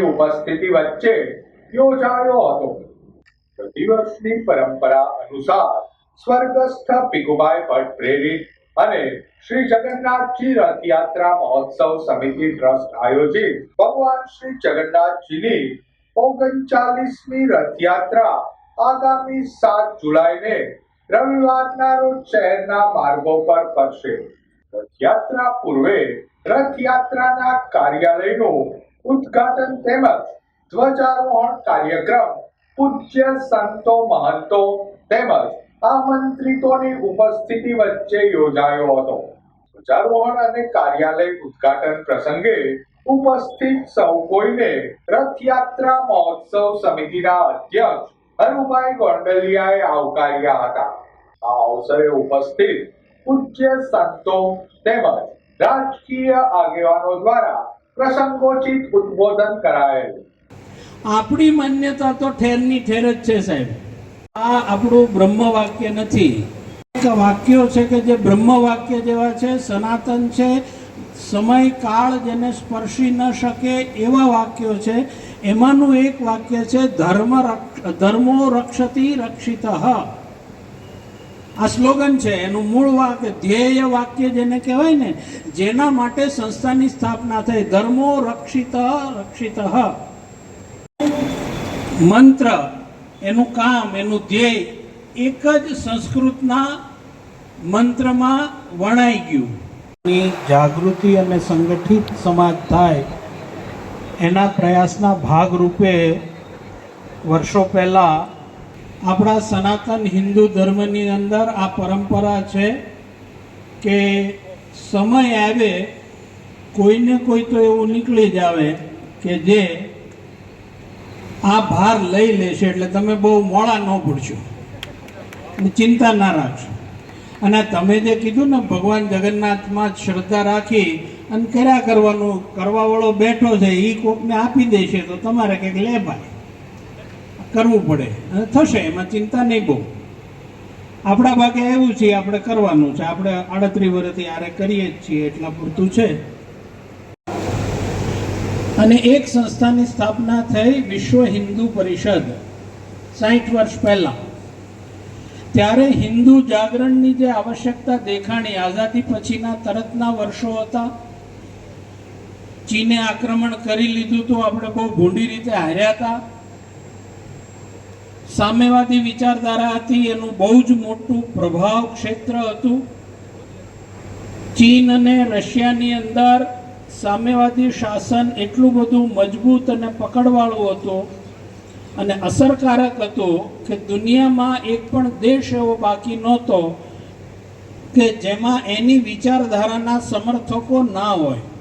ઉપસ્થિતિ વચ્ચે યોજાયો હતો. પ્રતિવર્ષની પરંપરા અનુસાર સ્વર્ગસ્થ ભીખુભાઈ ભટ્ટ પ્રેરિત અને શ્રી જગન્નાથજી રથયાત્રા મહોત્સવ સમિતિ ટ્રસ્ટ આયોજિત ભગવાન શ્રી જગન્નાથજીની ઓગણચાલીસમી રથયાત્રા આગામી સાત જુલાઈને રવિવારના રોજ શહેરના માર્ગો પર કરશે રથયાત્રા પૂર્વે રથયાત્રાના કાર્યાલયનું ઉદ્ઘાટન તેમજ ધ્વજારોહણ કાર્યક્રમ પૂજ્ય સંતો, મહંતો તેમજ આમંત્રિતોની ઉપસ્થિતિ વચ્ચે યોજાયો હતો. ધ્વજારોહણ અને કાર્યાલય ઉદ્ઘાટન પ્રસંગે ઉપસ્થિત સૌ કોઈને રથયાત્રા મહોત્સવ સમિતિના અધ્યક્ષ હરુભાઈ ગોંડલિયાએ આવકાર્યા હતા. આ અવસરે ઉપસ્થિત પૂજ્ય સંતો તેમજ રાજકીય આગેવાનો દ્વારા પ્રસંગોચિત ઉદ્બોધન કરાયેલ. આપણી માન્યતા તો ઠેરની ઠેર જ છે સાહેબ. આ આપણું બ્રહ્મ વાક્ય નથી. એક વાક્યો છે કે જે બ્રહ્મ વાક્ય જેવા છે, સનાતન છે સમય કાળ જેને સ્પર્શી ન શકે એવા વાક્યો છે. એમાંનું એક વાક્ય છે, ધર્મ ધર્મો રક્ષતી રક્ષિત. આ સ્લોગન છે, એનું મૂળ વાક્ય, ધ્યેય વાક્ય જેને કહેવાય ને, જેના માટે સંસ્થાની સ્થાપના થઈ. ધર્મો રક્ષિત રક્ષિત. મંત્ર, એનું કામ, એનું ધ્યેય, એક જ સંસ્કૃતના મંત્રમાં વણાઈ ગયું. ની જાગૃતિ અને સંગઠિત સમાજ થાય, એના પ્રયાસના ભાગરૂપે વર્ષો પહેલાં આપણા સનાતન હિન્દુ ધર્મની અંદર આ પરંપરા છે કે સમય આવે કોઈને કોઈ તો એવું નીકળી જ આવે કે જે આ ભાર લઈ લેશે, એટલે તમે બહુ મોડા ન ભૂલશો ચિંતા ના રાખશો. અને તમે જે કીધું ને, ભગવાન જગન્નાથમાં શ્રદ્ધા રાખી અને કર્યા કરવાનું, કરવાવાળો બેઠો છે એ કોકને આપી દેશે તો તમારે કંઈક લે ભાઈ. કરવું પડે. અને થશે, એમાં ચિંતા નહીં બહુ. આપણા ભાગે એવું છે, આપણે કરવાનું છે. આપણે આડત્રીસ વર્ષથી આરે કરીએ જ છીએ, એટલા પૂરતું છે. અને એક સંસ્થાની સ્થાપના થઈ વિશ્વ હિન્દુ પરિષદ સાઠ વર્ષ પહેલા. ત્યારે હિન્દુ જાગરણની જે આવશ્યકતા દેખાણી આઝાદી પછીના તરતના વર્ષો હતા, ચીને આક્રમણ કરી લીધું તો આપણે બહુ ભૂંડી રીતે હાર્યા હતા. સામ્યવાદી વિચારધારા હતી, એનું બહુ જ મોટું પ્રભાવ ક્ષેત્ર હતું. ચીન અને રશિયાની અંદર સામ્યવાદી શાસન એટલું બધું મજબૂત અને પકડવાળું હતું અને અસરકારક હતું કે દુનિયામાં એક પણ દેશ એવો બાકી નહોતો કે જેમાં એની વિચારધારાના સમર્થકો ના હોય.